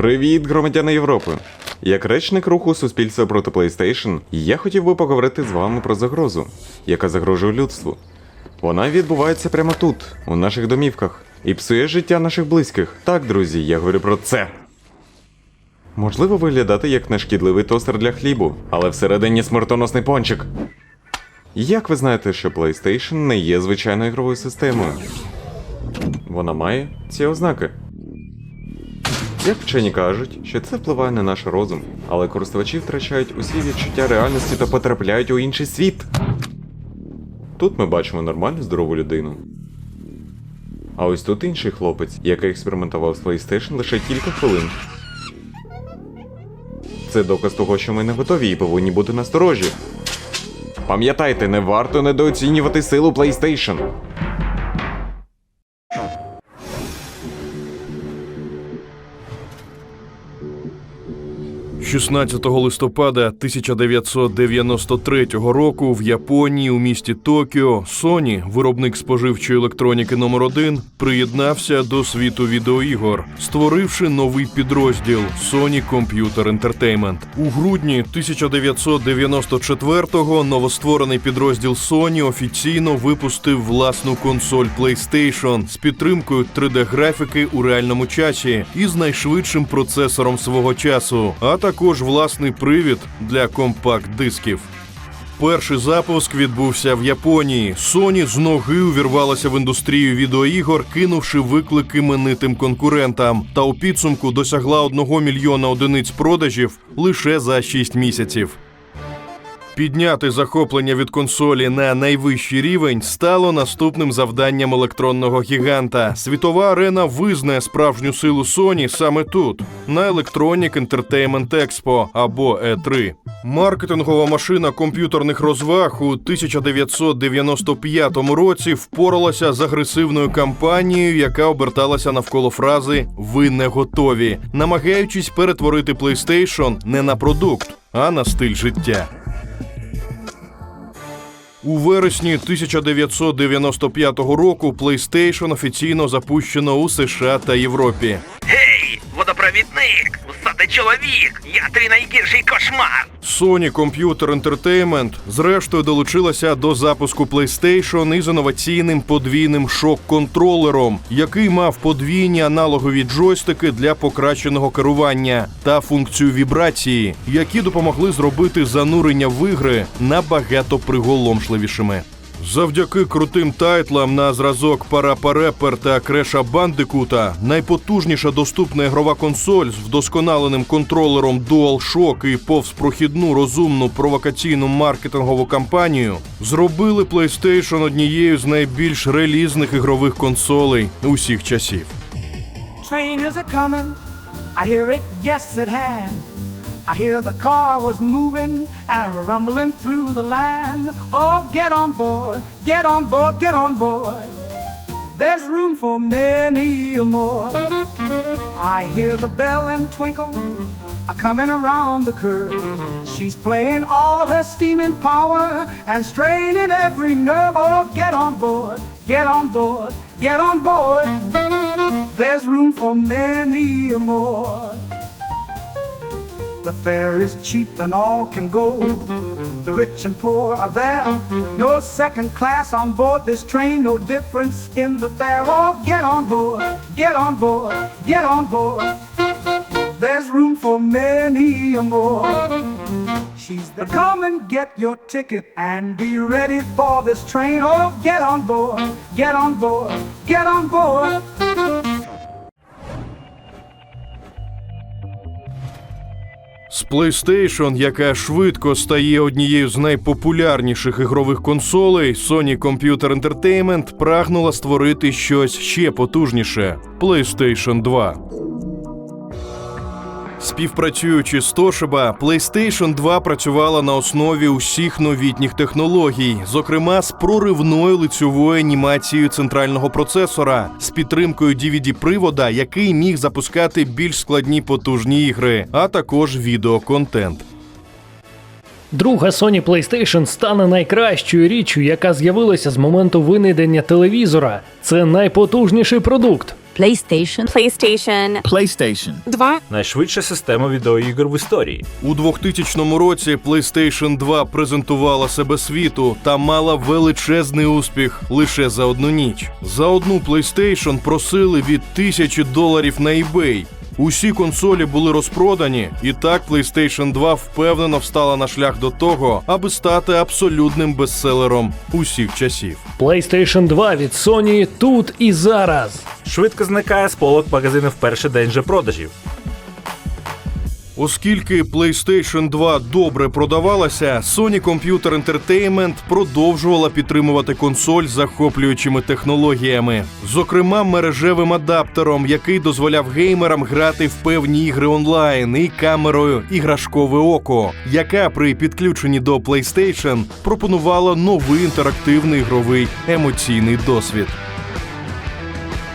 Привіт, громадяни Європи! Як речник руху суспільства проти PlayStation, я хотів би поговорити з вами про загрозу, яка загрожує людству. Вона відбувається прямо тут, у наших домівках, і псує життя наших близьких. Так, друзі, я говорю про це. Можливо виглядати як нешкідливий тостер для хлібу, але всередині смертоносний пончик. Як ви знаєте, що PlayStation не є звичайною ігровою системою? Вона має ці ознаки. Як вчені кажуть, що це впливає на наш розум, але користувачі втрачають усі відчуття реальності та потрапляють у інший світ. Тут ми бачимо нормальну здорову людину. А ось тут інший хлопець, який експериментував з PlayStation лише кілька хвилин. Це доказ того, що ми не готові і повинні бути насторожі. Пам'ятайте, не варто недооцінювати силу PlayStation. 16 листопада 1993 року в Японії у місті Токіо Sony, виробник споживчої електроніки номер 1 приєднався до світу відеоігор, створивши новий підрозділ Sony Computer Entertainment. У грудні 1994-го новостворений підрозділ Sony офіційно випустив власну консоль PlayStation з підтримкою 3D-графіки у реальному часі і з найшвидшим процесором свого часу, а також власний привід для компакт-дисків. Перший запуск відбувся в Японії. Sony з ноги увірвалася в індустрію відеоігор, кинувши виклик іменитим конкурентам, та у підсумку досягла 1 мільйона одиниць продажів лише за 6 місяців. Підняти захоплення від консолі на найвищий рівень стало наступним завданням електронного гіганта. Світова арена визнає справжню силу Sony саме тут, на Electronic Entertainment Expo або E3. Маркетингова машина комп'ютерних розваг у 1995 році впоралася з агресивною кампанією, яка оберталася навколо фрази Ви не готові, намагаючись перетворити PlayStation не на продукт, а на стиль життя. У вересні 1995 року PlayStation офіційно запущено у США та Європі. Гей, водопровідник! Усатий чоловік! Я твій найгірший кошмар! Sony Computer Entertainment зрештою долучилася до запуску PlayStation із інноваційним подвійним шок-контролером, який мав подвійні аналогові джойстики для покращеного керування та функцію вібрації, які допомогли зробити занурення в ігри набагато приголомшливішими. Завдяки крутим тайтлам на зразок Парапарепер та Креша Бандикута найпотужніша доступна ігрова консоль з вдосконаленим контролером DualShock і повзпрохідну розумну провокаційну маркетингову кампанію зробили PlayStation однією з найбільш релізних ігрових консолей усіх часів. train is a coming. I hear it, yes, at hand. I hear the car was moving and rumbling through the land. Oh, get on board, get on board, get on board. There's room for many more. I hear the bell and twinkle coming around the curve. She's playing all her steam and power and straining every nerve. Oh, get on board, get on board, get on board. There's room for many more. The fare is cheap and all can go. The rich and poor are there. No second class on board this train, no difference in the fare. Oh, get on board, get on board, get on board. There's room for many more. She's the come and get your ticket and be ready for this train. Oh, get on board, get on board, get on board. З PlayStation, яка швидко стає однією з найпопулярніших ігрових консолей, Sony Computer Entertainment прагнула створити щось ще потужніше PlayStation 2. Співпрацюючи з Toshiba, PlayStation 2 працювала на основі усіх новітніх технологій, зокрема з проривною лицьовою анімацією центрального процесора, з підтримкою DVD-привода, який міг запускати більш складні потужні ігри, а також відеоконтент. Друга Sony PlayStation стане найкращою річчю, яка з'явилася з моменту винайдення телевізора. Це найпотужніший продукт. PlayStation, PlayStation PlayStation. 2, Найшвидша система відеоігр в історії. У 2000 році PlayStation 2 презентувала себе світу та мала величезний успіх лише за одну ніч. За одну PlayStation просили від тисячі доларів на eBay. Усі консолі були розпродані, і так PlayStation 2 впевнено встала на шлях до того, аби стати абсолютним бестселером усіх часів. PlayStation 2 від Sony тут і зараз. Швидко зникає з полок магазинів в перший день же продажів. Оскільки PlayStation 2 добре продавалася, Sony Computer Entertainment продовжувала підтримувати консоль захоплюючими технологіями, зокрема мережевим адаптером, який дозволяв геймерам грати в певні ігри онлайн, і камерою іграшкове око, яка при підключенні до PlayStation пропонувала новий інтерактивний ігровий емоційний досвід.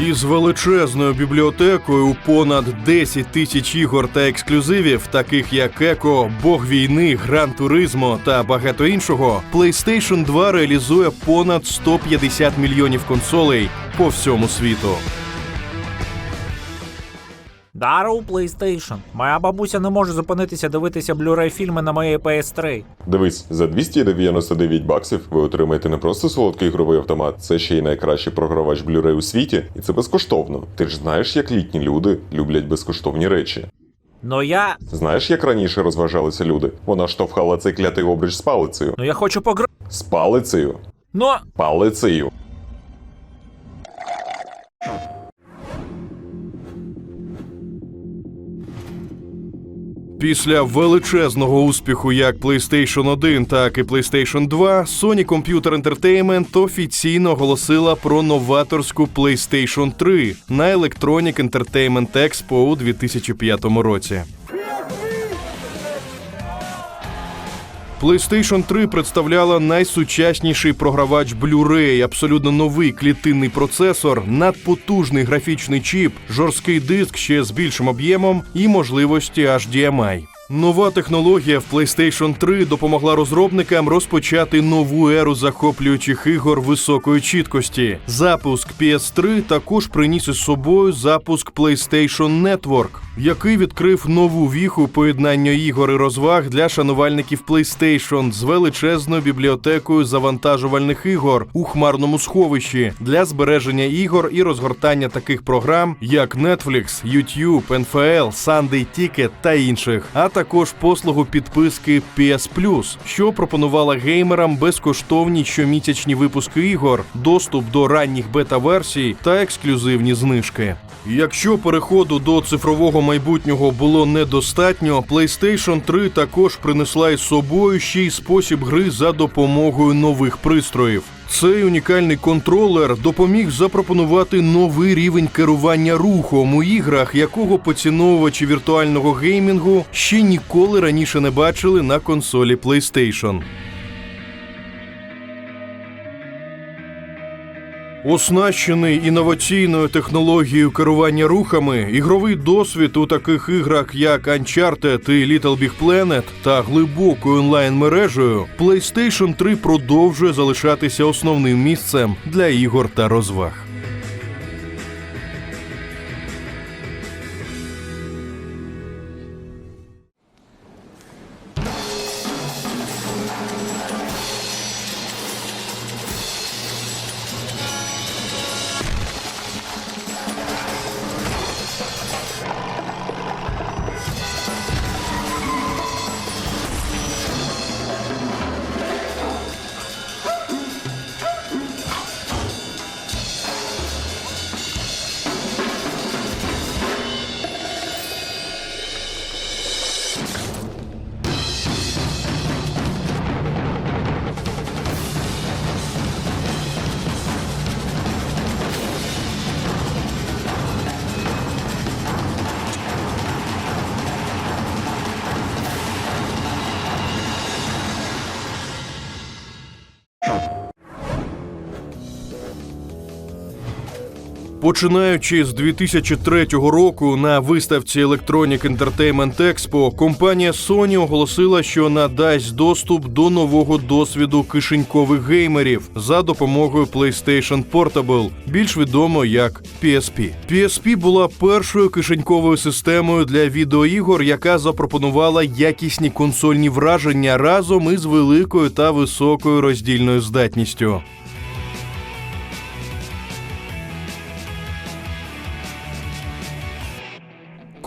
Із величезною бібліотекою понад 10 тисяч ігор та ексклюзивів, таких як Еко, Бог війни, Гран Туризмо та багато іншого, PlayStation 2 реалізує понад 150 мільйонів консолей по всьому світу. Дару PlayStation. Моя бабуся не може зупинитися дивитися Blu-ray фільми на моєї PS3. Дивись, за 299 баксів ви отримаєте не просто солодкий ігровий автомат, це ще й найкращий програвач Blu-ray у світі, і це безкоштовно. Ти ж знаєш, як літні люди люблять безкоштовні речі. Ну я. Знаєш, як раніше розважалися люди? Вона штовхала цей клятий обріч з палицею. Ну я хочу пограти. З палицею. Ну. Палицею. Після величезного успіху як PlayStation 1, так і PlayStation 2, Sony Computer Entertainment офіційно оголосила про новаторську PlayStation 3 на Electronic Entertainment Expo у 2005 році. PlayStation 3 представляла найсучасніший програвач Blu-ray, абсолютно новий клітинний процесор, надпотужний графічний чіп, жорсткий диск ще з більшим об'ємом і можливості HDMI. Нова технологія в PlayStation 3 допомогла розробникам розпочати нову еру захоплюючих ігор високої чіткості. Запуск PS3 також приніс із собою запуск PlayStation Network, який відкрив нову віху поєднання ігор і розваг для шанувальників PlayStation з величезною бібліотекою завантажувальних ігор у хмарному сховищі для збереження ігор і розгортання таких програм, як Netflix, YouTube, NFL, Sunday Ticket та інших, а також послугу підписки PS Plus, що пропонувала геймерам безкоштовні щомісячні випуски ігор, доступ до ранніх бета-версій та ексклюзивні знижки. Якщо переходу до цифрового майбутнього було недостатньо, PlayStation 3 також принесла із собою ще й спосіб гри за допомогою нових пристроїв. Цей унікальний контролер допоміг запропонувати новий рівень керування рухом у іграх, якого поціновувачі віртуального геймінгу ще ніколи раніше не бачили на консолі PlayStation. Оснащений інноваційною технологією керування рухами, ігровий досвід у таких іграх, як Uncharted і Little Big Planet та глибокою онлайн-мережею, PlayStation 3 продовжує залишатися основним місцем для ігор та розваг. Починаючи з 2003 року на виставці Electronic Entertainment Expo, компанія Sony оголосила, що надасть доступ до нового досвіду кишенькових геймерів за допомогою PlayStation Portable, більш відомо як PSP. PSP була першою кишеньковою системою для відеоігор, яка запропонувала якісні консольні враження разом із великою та високою роздільною здатністю.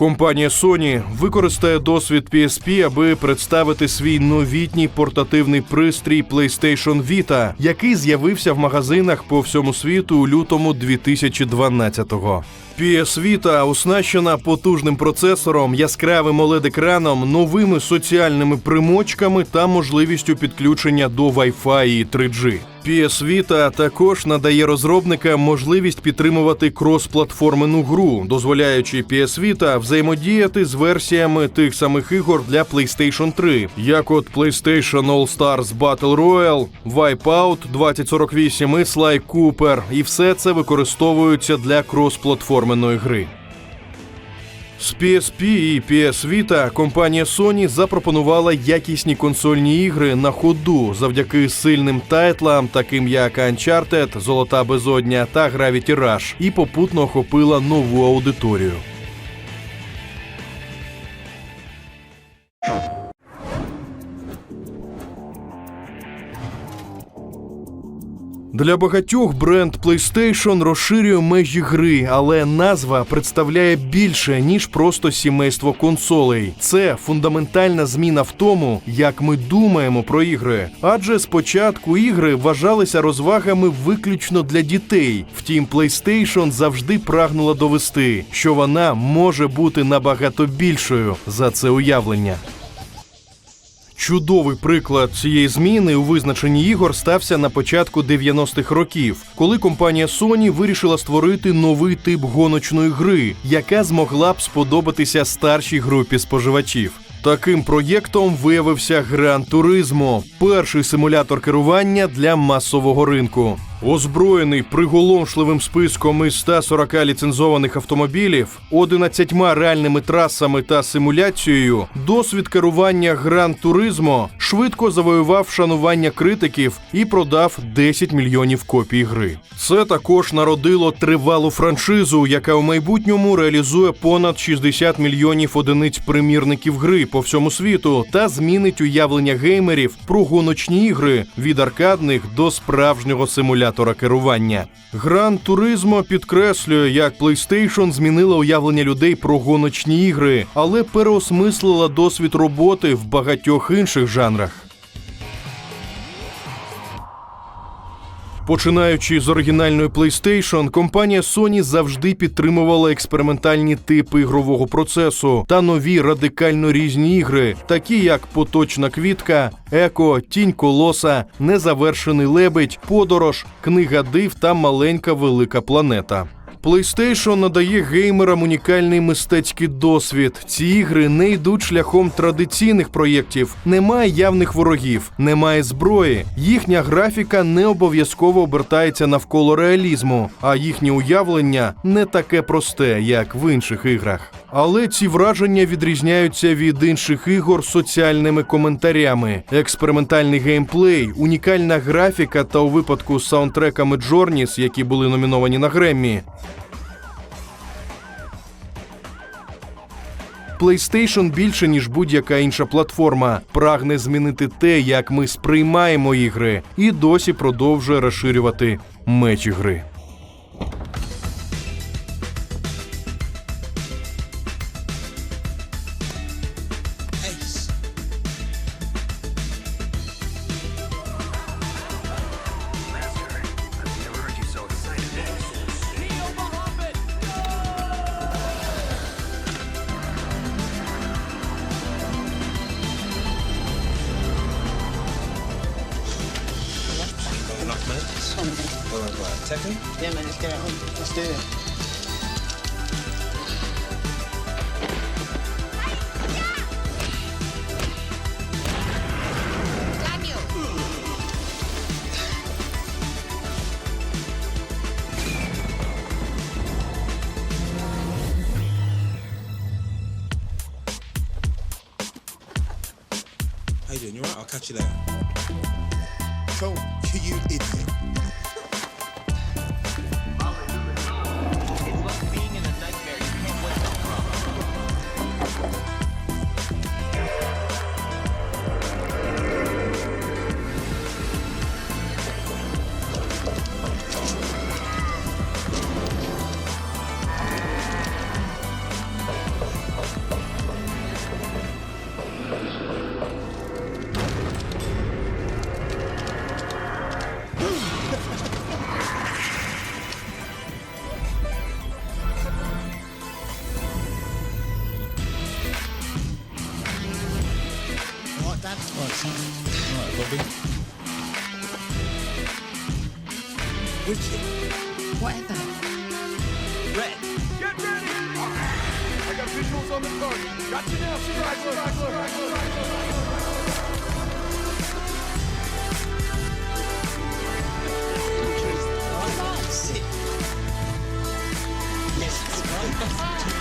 Компанія Sony використає досвід PSP, аби представити свій новітній портативний пристрій PlayStation Vita, який з'явився в магазинах по всьому світу у лютому 2012-го. PS Vita оснащена потужним процесором, яскравим OLED-екраном, новими соціальними примочками та можливістю підключення до Wi-Fi і 3G. PS Vita також надає розробникам можливість підтримувати кросплатформену гру, дозволяючи PS Vita взаємодіяти з версіями тих самих ігор для PlayStation 3, як от PlayStation All Stars Battle Royale, Wipeout 2048 і Sly Cooper, і все це використовується для кросплатформеної гри. З PSP і PS Vita компанія Sony запропонувала якісні консольні ігри на ходу завдяки сильним тайтлам, таким як Uncharted, Золота Безодня та Gravity Rush, і попутно охопила нову аудиторію. Для багатьох бренд PlayStation розширює межі гри, але назва представляє більше ніж просто сімейство консолей. Це фундаментальна зміна в тому, як ми думаємо про ігри. Адже спочатку ігри вважалися розвагами виключно для дітей. Втім, PlayStation завжди прагнула довести, що вона може бути набагато більшою за це уявлення. Чудовий приклад цієї зміни у визначенні ігор стався на початку 90-х років, коли компанія Sony вирішила створити новий тип гоночної гри, яка змогла б сподобатися старшій групі споживачів. Таким проєктом виявився Гран Туризмо – перший симулятор керування для масового ринку. Озброєний приголомшливим списком із 140 ліцензованих автомобілів, 11 реальними трасами та симуляцією, досвід керування Гран Туризмо швидко завоював шанування критиків і продав 10 мільйонів копій гри. Це також народило тривалу франшизу, яка у майбутньому реалізує понад 60 мільйонів одиниць примірників гри по всьому світу та змінить уявлення геймерів про гоночні ігри від аркадних до справжнього симулятора керування. Гран Туризмо підкреслює, як PlayStation змінила уявлення людей про гоночні ігри, але переосмислила досвід роботи в багатьох інших жанрах. Починаючи з оригінальної PlayStation, компанія Sony завжди підтримувала експериментальні типи ігрового процесу та нові радикально різні ігри, такі як Поточна квітка, Еко, Тінь Колоса, Незавершений лебедь, Подорож, Книга див та Маленька велика планета. PlayStation надає геймерам унікальний мистецький досвід. Ці ігри не йдуть шляхом традиційних проєктів. Немає явних ворогів, немає зброї. Їхня графіка не обов'язково обертається навколо реалізму, а їхнє уявлення не таке просте, як в інших іграх. Але ці враження відрізняються від інших ігор соціальними коментарями. Експериментальний геймплей, унікальна графіка та у випадку з саундтреками Джорніс, які були номіновані на Греммі, PlayStation більше ніж будь-яка інша платформа. Прагне змінити те, як ми сприймаємо ігри, і досі продовжує розширювати What was that? Tekken? Yeah, man, let's get it. Let's do it. How you doing? You right? I'll catch you later. Cool. You idiot. wicked, whatever. Red. Get ready! I got visuals on the target. Got you now, Striker, Striker, Striker. Yes, it's right.